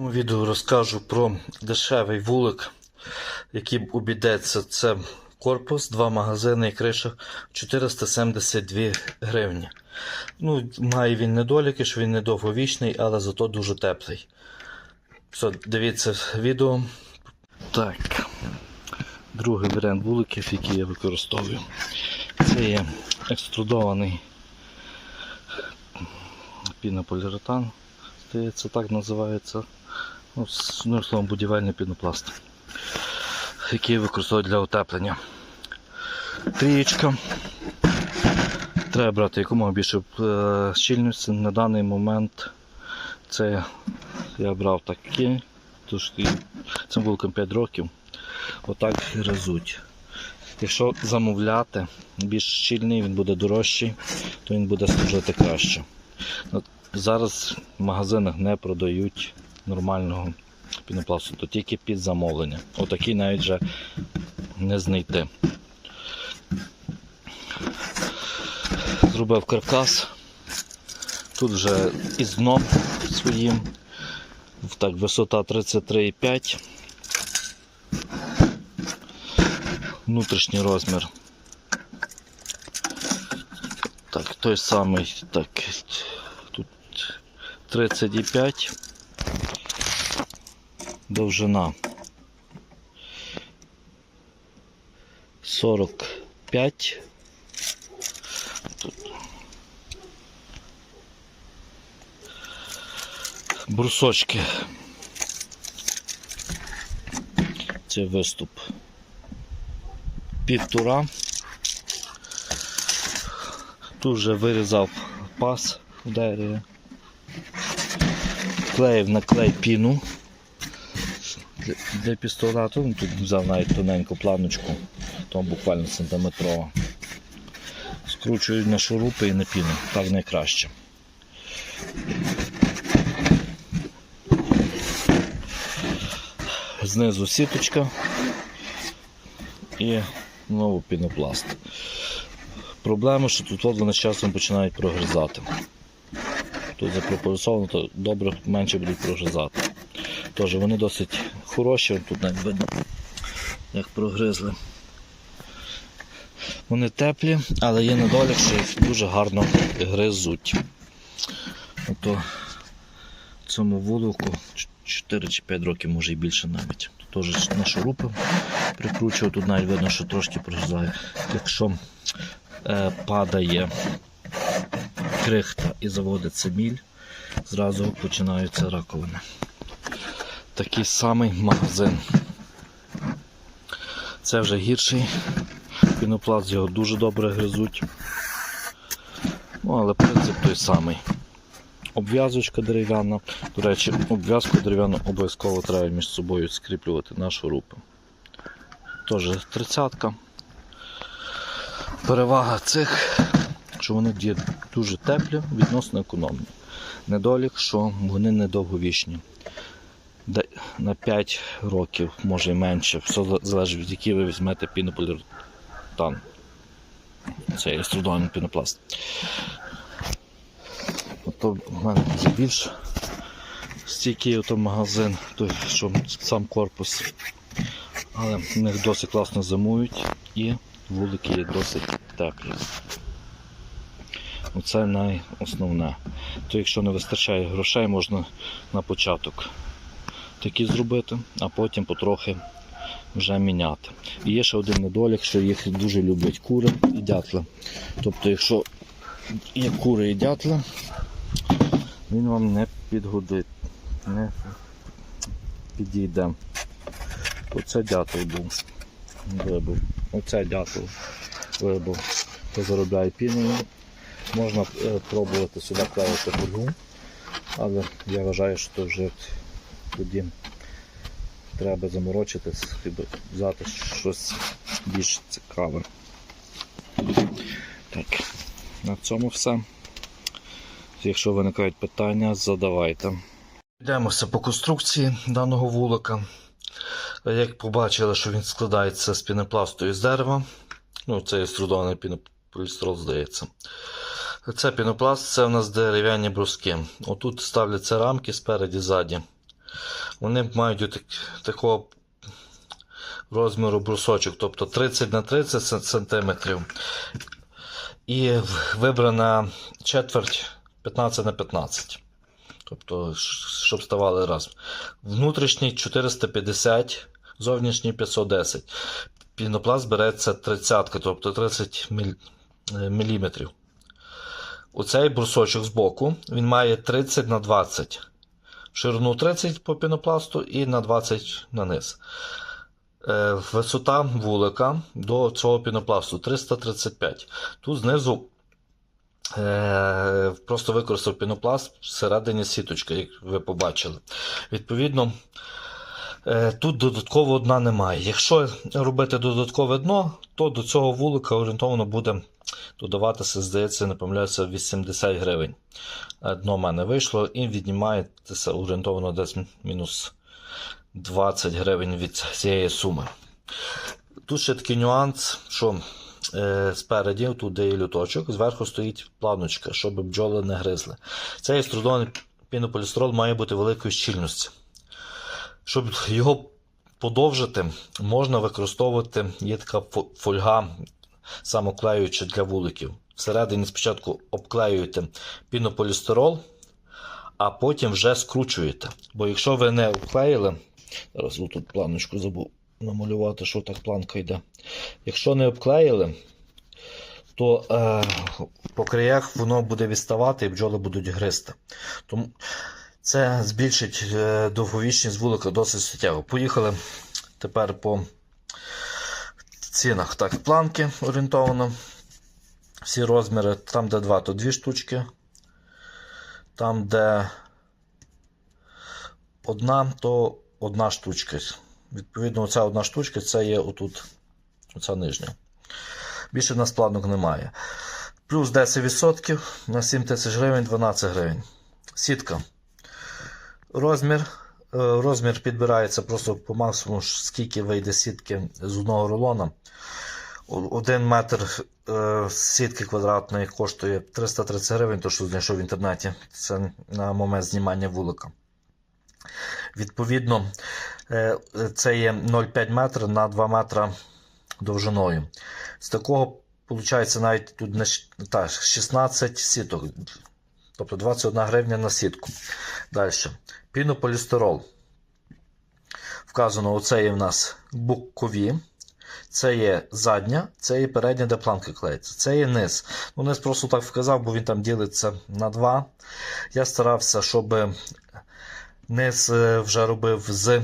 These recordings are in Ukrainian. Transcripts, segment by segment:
цьому відео розкажу про дешевий вулик, який обійдеться. Це корпус, два магазини і криша 472 гривні. Ну, має він недоліки, що він недовговічний, але зато дуже теплий. Все, дивіться відео. Так. Другий варіант вуликів, який я використовую. Це є екструдований пінополіуретан. Здається, так називається. Ну, будівельний пінопласт, який я використовую для утеплення. Трієчка. Треба брати якомога більше е, щільності. На даний момент це я брав такі, тож цим вулком 5 років. Отак гризуть. Якщо замовляти більш щільний, він буде дорожчий, то він буде служити краще. Зараз в магазинах не продають нормального пінопласту, то тільки під замовлення. Отакий навіть вже не знайти. Зробив каркас. Тут вже із дном своїм. Так, висота 33,5. Внутрішній розмір. Так, той самий, так, тут 35. Довжина 45. Тут. Брусочки. Це виступ. Півтора. Тут вже вирізав пас в дереві. Клеїв на клей піну для, пістолету. Ну, Тут взяв навіть тоненьку планочку, там буквально сантиметрова. Скручую на шурупи і на піну. Так найкраще. Знизу сіточка і знову пінопласт. Проблема, що тут вони з часом починають прогризати. Тут запропульсовано, то добре менше будуть прогризати. Тож вони досить хороші, тут навіть видно, як прогризли. Вони теплі, але є недолік, що їх дуже гарно гризуть. Ото цьому вулику 4 чи 5 років, може і більше навіть. Тут теж на шурупи прикручував, тут навіть видно, що трошки прогризає. Якщо е, падає крихта і заводиться міль, зразу починаються раковини. Такий самий магазин. Це вже гірший. Пінопласт його дуже добре гризуть. Ну, але принцип той самий. Обв'язочка дерев'яна. До речі, обв'язку дерев'яну обов'язково треба між собою скріплювати на шурупи. Теж тридцятка. Перевага цих, що вони дуже теплі, відносно економні. Недолік, що вони недовговічні. На 5 років, може і менше. Все залежить від який ви візьмете пінополіуретан. Це екструдований пінопласт. Ото в мене більш стійкий ото магазин, той, що сам корпус. Але в них досить класно зимують і вулики є досить теплі. Оце найосновне. То якщо не вистачає грошей, можна на початок такі зробити, а потім потрохи вже міняти. І є ще один недолік, що їх дуже люблять кури і дятли. Тобто, якщо є кури і дятли, він вам не підгодить, не підійде. Оце дятел був. Вибув. Оце дятел вибув. Хто заробляє піною. Можна е, пробувати сюди клеїти фольгу, але я вважаю, що то вже тоді треба заморочитись і взяти щось більш цікаве. Так, на цьому все. Якщо виникають питання, задавайте. Йдемося по конструкції даного вулика. Як побачили, що він складається з пінопласту і з дерева. Ну, це є струдований пінополістирол, здається. Це пінопласт, це у нас дерев'яні бруски. Отут ставляться рамки спереді ззаді. Вони мають отак, такого розміру брусочок, тобто 30 на 30 сан- сантиметрів. І вибрана четверть 15 на 15. Тобто, щоб ставали раз. Внутрішній 450, зовнішній 510. Пінопласт береться 30, тобто 30 міль- е. Оцей брусочок збоку він має 30 на 20. Ширину 30 по пінопласту і на 20 на низ. Е, Висота вулика до цього пінопласту 335. Тут знизу е, просто використав пінопласт всередині сіточки, як ви побачили. Відповідно, тут додаткового дна немає. Якщо робити додаткове дно, то до цього вулика орієнтовно буде додаватися, здається, не помиляюся, 80 гривень. Е, Дно в мене вийшло і віднімаєтеся орієнтовно десь мінус 20 гривень від цієї суми. Тут ще такий нюанс, що е, спереді, тут де є люточок, зверху стоїть планочка, щоб бджоли не гризли. Цей екструдований пінополістирол має бути великої щільності. Щоб його подовжити, можна використовувати є така фо- фольга самоклеююча для вуликів. Всередині спочатку обклеюєте пінополістирол, а потім вже скручуєте. Бо якщо ви не обклеїли, зараз тут планочку забув намалювати, що так планка йде. Якщо не обклеїли, то е, по краях воно буде відставати і бджоли будуть гризти. Тому це збільшить е, довговічність вулика досить суттєво. Поїхали тепер по цінах. Так, планки орієнтовано. Всі розміри, там, де два, то дві штучки. Там, де одна, то одна штучка. Відповідно, оця одна штучка це є отут, оця нижня. Більше в нас планок немає. Плюс 10% на 7 тисяч гривень 12 гривень. Сітка. Розмір. Е, Розмір підбирається просто по максимуму, скільки вийде сітки з одного рулона. Один метр е, сітки квадратної коштує 330 гривень, то що знайшов в інтернеті. Це на момент знімання вулика. Відповідно, е, це є 0,5 метра на 2 метра довжиною. З такого виходить навіть тут не щ- та, 16 сіток, тобто 21 гривня на сітку. Далі. Пінополістирол. Вказано, оце є в нас бокові. Це є задня, це є передня, де планка клеїться. Це є низ. Ну, низ просто так вказав, бо він там ділиться на два. Я старався, щоб низ е, вже робив з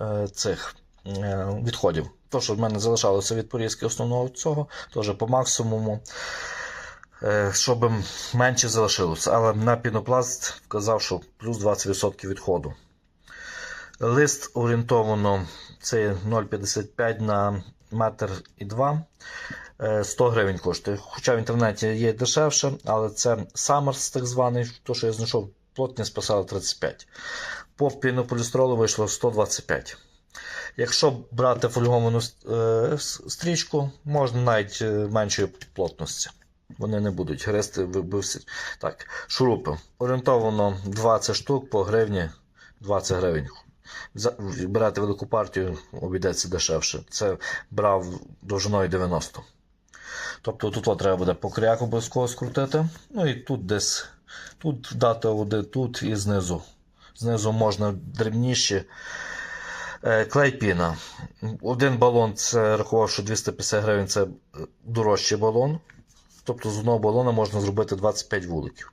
е, цих е, відходів. То, що в мене залишалося від порізки основного цього, теж по максимуму, щоб менше залишилося. Але на пінопласт вказав, що плюс 20% відходу. Лист орієнтовано це 0,55 на метр і 2. Е, 100 гривень коштує. Хоча в інтернеті є дешевше, але це Summers так званий, то, що я знайшов, плотність писала 35. По пінополістиролу вийшло 125. Якщо брати фольговану е, стрічку, можна навіть е, меншої плотності. Вони не будуть грести, вибився. Так, шурупи. Орієнтовано 20 штук по гривні 20 гривень. Берете велику партію, обійдеться дешевше. Це брав довжиною 90. Тобто тут треба буде по кряку обов'язково скрутити. Ну і тут десь тут дати води, тут і знизу. Знизу можна дрібніші. Е, Клей піна. Один балон це рахував, що 250 гривень це е, дорожчий балон. Тобто з одного балона можна зробити 25 вуликів.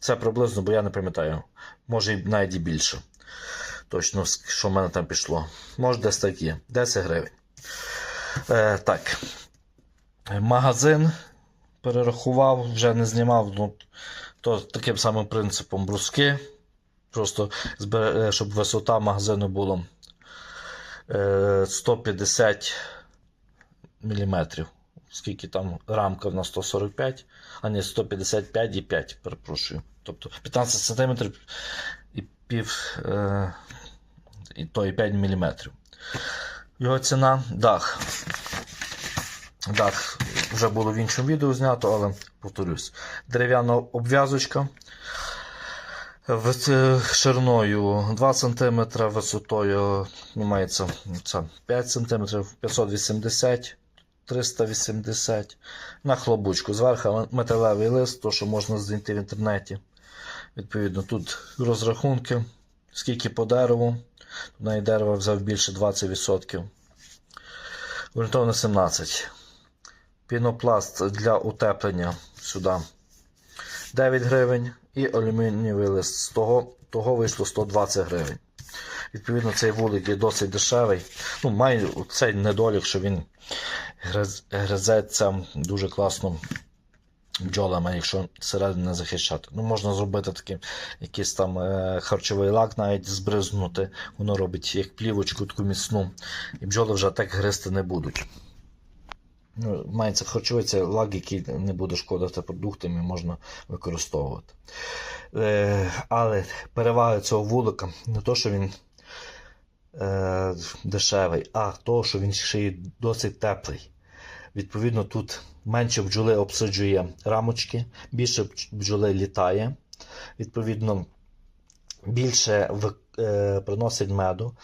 Це приблизно, бо я не пам'ятаю. Може і навіть і більше. Точно, що в мене там пішло. Може, десь так є. 10 гривень. Е, так. Магазин перерахував, вже не знімав. Ну, то таким самим принципом бруски. Просто е, щоб висота магазину була е, 150 мм. Скільки там рамка на 145, а не 155,5, перепрошую. Тобто 15 см і пів е, і то і 5 мм. Його ціна дах. Дах вже було в іншому відео знято, але повторюсь. Дерев'яна обв'язочка. Шириною 2 см, висотою мається це 5 см, 580 380 на хлопучку. Зверху металевий лист, то що можна знайти в інтернеті. Відповідно, тут розрахунки, скільки по дереву. Тут навіть дерева взяв більше 20%. Орієнтовно 17. Пінопласт для утеплення сюди 9 гривень і алюмінієвий лист. З того, того вийшло 120 гривень. Відповідно, цей вулик є досить дешевий. Ну, має цей недолік, що він гризеться дуже класно бджолами, якщо всередині захищати. Ну, можна зробити такий якийсь там е, харчовий лак, навіть збризнути. Воно робить як плівочку таку міцну, і бджоли вже так гризти не будуть. Ну, мається харчовий це лак, який не буде шкодити продуктам і можна використовувати. Е, але перевага цього вулика не то, що він е, дешевий, а то, що він ще й досить теплий. Відповідно, тут менше бджоли обсаджує рамочки, більше бджоли літає. Відповідно, більше е, приносить меду,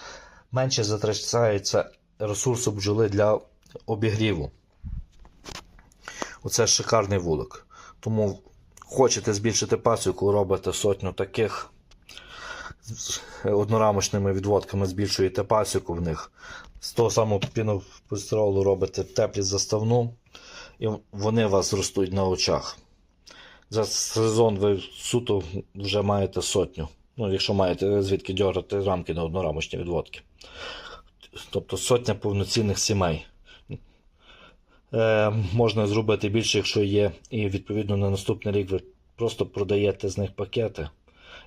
менше затрачається ресурсу бджоли для обігріву. Оце шикарний вулик. Тому хочете збільшити пасіку, робите сотню таких з однорамочними відводками збільшуєте пасіку в них. З того самого пінополістиролу робите теплі заставну, і вони вас ростуть на очах. За сезон ви суто вже маєте сотню. Ну, якщо маєте звідки дьорати рамки на однорамочні відводки. Тобто сотня повноцінних сімей. Е, можна зробити більше, якщо є, і відповідно на наступний рік ви просто продаєте з них пакети,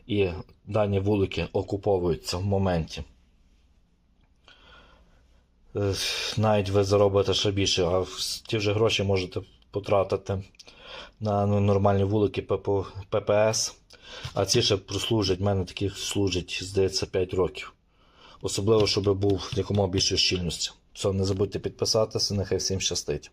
і дані вулики окуповуються в моменті. Е, навіть ви заробите ще більше, а ті вже гроші можете потратити на ну, нормальні вулики ППС, а ці ще прослужать, в мене таких служить, здається, 5 років. Особливо, щоб був якомога більше щільності. Все, не забудьте підписатися, нехай всім щастить.